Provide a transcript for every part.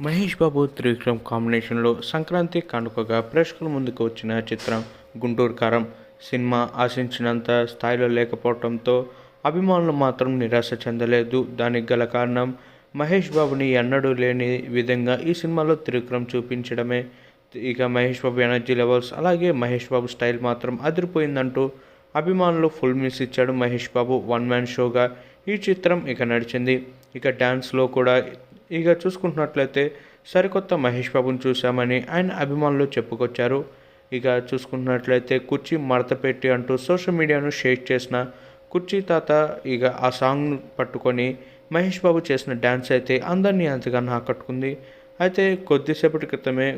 మహేష్ బాబు త్రివిక్రమ్ కాంబినేషన్లో సంక్రాంతి కానుకగా ప్రేక్షకుల ముందుకు వచ్చిన చిత్రం గుంటూరు కారం సినిమా ఆశించినంత స్థాయిలో లేకపోవడంతో అభిమానులు మాత్రం నిరాశ చెందలేదు. దానికి గల కారణం మహేష్ బాబుని ఎన్నడూ లేని విధంగా ఈ సినిమాలో త్రివిక్రమ్ చూపించడమే. ఇక మహేష్ బాబు ఎనర్జీ లెవెల్స్ అలాగే మహేష్ బాబు స్టైల్ మాత్రం అదిరిపోయిందంటూ అభిమానులు ఫుల్ మిస్ ఇచ్చాడు మహేష్ బాబు. వన్ మ్యాన్ షోగా ఈ చిత్రం ఇక నడిచింది. ఇక డ్యాన్స్లో కూడా ఇక చూసుకుంటున్నట్లయితే సరికొత్త మహేష్ బాబుని చూశామని ఆయన అభిమానులు చెప్పుకొచ్చారు. ఇక చూసుకుంటున్నట్లయితే కుర్చీ మడత పెట్టి అంటూ సోషల్ మీడియాను షేర్ చేసిన కుర్చీ తాత ఇక ఆ సాంగ్ను పట్టుకొని మహేష్ బాబు చేసిన డ్యాన్స్ అయితే అందరినీ ఎంతగానో ఆకట్టుకుంది అయితే కొద్దిసేపటి క్రితమే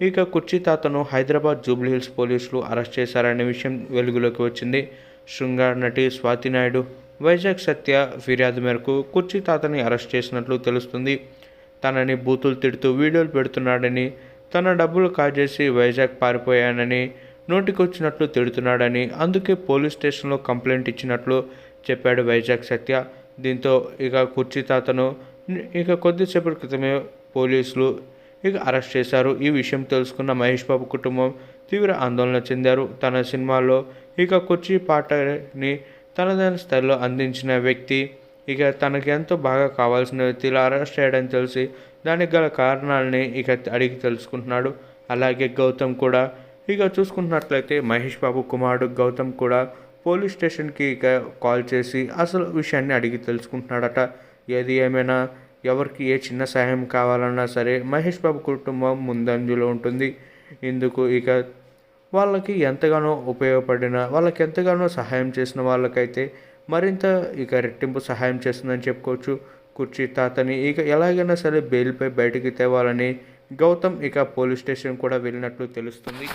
ఇక కుర్చీ తాతను హైదరాబాద్ జూబ్లీ హిల్స్ పోలీసులు అరెస్ట్ చేశారనే విషయం వెలుగులోకి వచ్చింది. శృంగార నటి స్వాతి నాయుడు వైజాగ్ సత్య ఫిర్యాదు మేరకు కుర్చీ తాతని అరెస్ట్ చేసినట్లు తెలుస్తుంది. తనని బూతులు తిడుతూ వీడియోలు పెడుతున్నాడని తన డబ్బులు కాజేసి వైజాగ్ పారిపోయానని నోటికొచ్చినట్లు తిడుతున్నాడని అందుకే పోలీస్ స్టేషన్లో కంప్లైంట్ ఇచ్చినట్లు చెప్పాడు వైజాగ్ సత్య. దీంతో ఇక కుర్చీ తాతను ఇక కొద్దిసేపటి క్రితమే పోలీసులు ఇక అరెస్ట్ చేశారు. ఈ విషయం తెలుసుకున్న మహేష్ బాబు కుటుంబం తీవ్ర ఆందోళన చెందారు. తన సినిమాలో ఇక కుర్చీ పాటని తనదైన స్థాయిలో అందించిన వ్యక్తి ఇక తనకి ఎంతో బాగా కావాల్సిన వ్యక్తిలో అరెస్ట్ చేయడం తెలిసి దానికి గల కారణాలని ఇక అడిగి తెలుసుకుంటున్నాడు. అలాగే గౌతమ్ కూడా. ఇక చూసుకుంటున్నట్లయితే మహేష్ బాబు కుమారుడు గౌతమ్ కూడా పోలీస్ స్టేషన్కి ఇక కాల్ చేసి అసలు విషయాన్ని అడిగి తెలుసుకుంటున్నాడట. ఏది ఏమైనా ఎవరికి ఏ చిన్న సహాయం కావాలన్నా సరే మహేష్ బాబు కుటుంబం ముందంజలో ఉంటుంది. ఇందుకు ఇక వాళ్ళకి ఎంతగానో ఉపయోగపడిన వాళ్ళకి ఎంతగానో సహాయం చేసిన వాళ్ళకైతే మరింత ఇక రెట్టింపు సహాయం చేస్తుందని చెప్పుకోవచ్చు. కుర్చీ తాతని ఇక ఎలాగైనా సరే బెయిల్పై బయటికి తేవాలని గౌతమ్ ఇక పోలీస్ స్టేషన్ కూడా వెళ్ళినట్లు తెలుస్తుంది.